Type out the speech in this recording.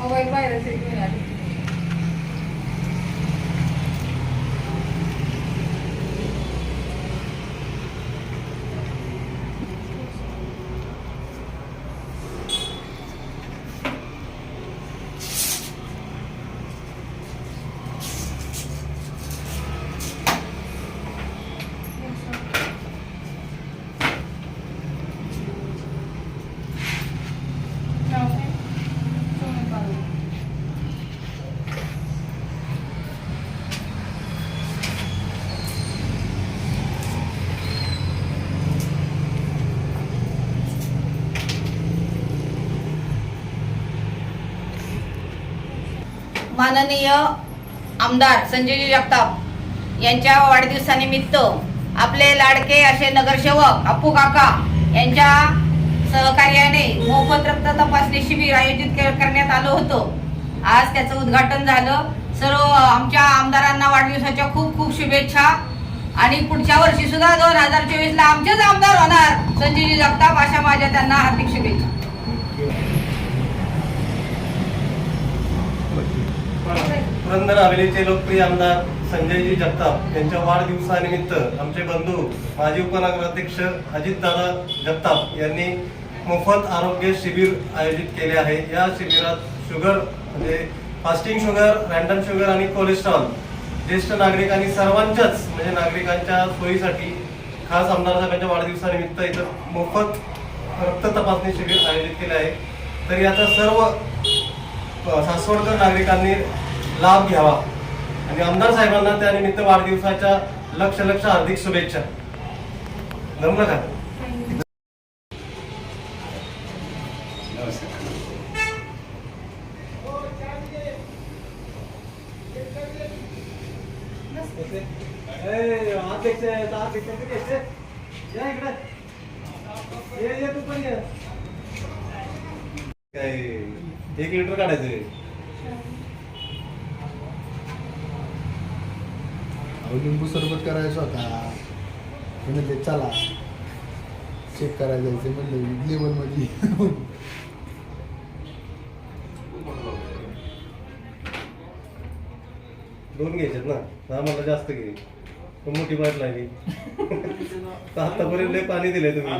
Mobile virus થઈ ગયા माननीय आमदार संजयजी जगताप यांच्या वाढदिवसानिमित्त आपले लाडके असे नगरसेवक अप्पू काका यांच्या सहकार्याने मोफत रक्त तपासणी शिबिर आयोजित करण्यात आलं होतं. आज त्याचं उद्घाटन झालं. सर्व आमच्या आमदारांना वाढदिवसाच्या खूप खूप शुभेच्छा. आणि पुढच्या वर्षी सुद्धा दोन हजार चोवीस ला आमचेच आमदार होणार संजयजी जगताप अशा माझ्या त्यांना हार्दिक शुभेच्छा. पुरंदर हवेलीचे लोकप्रिय आमदार संजयजी जगताप यांच्या वाढदिवसानिमित्त आमचे बंधू माजी उपनगराध्यक्ष अजितदादा जगताप यांनी मोफत आरोग्य शिबिर आयोजित केले आहे. या शिबिरात शुगर म्हणजे फास्टिंग शुगर रॅन्डम शुगर आणि कोलेस्ट्रॉल ज्येष्ठ नागरिक आणि सर्वांच्याच म्हणजे नागरिकांच्या सोयीसाठी खास आमदार साहेबांच्या वाढदिवसानिमित्त इथं मोफत रक्त तपासणी शिबिर आयोजित केले आहे. तर याचा सर्व सासवडकर नागरिकांनी लाभ घ्यावा. आणि आमदार साहेबांना त्यानिमित्त वाढदिवसाच्या लक्ष लक्ष हार्दिक शुभेच्छा. जमलं का? एक लिटर काढायचं अहो लिंबू सरबत करायचा होता. म्हणले चला. चेक करायला जायचं म्हणलं लेवलमध्ये दोन घ्यायच्यात ना. आम्हाला जास्त घे. पण मोठी बाईट लागली आतापर्यंत लय पाणी दिलंय तुम्ही.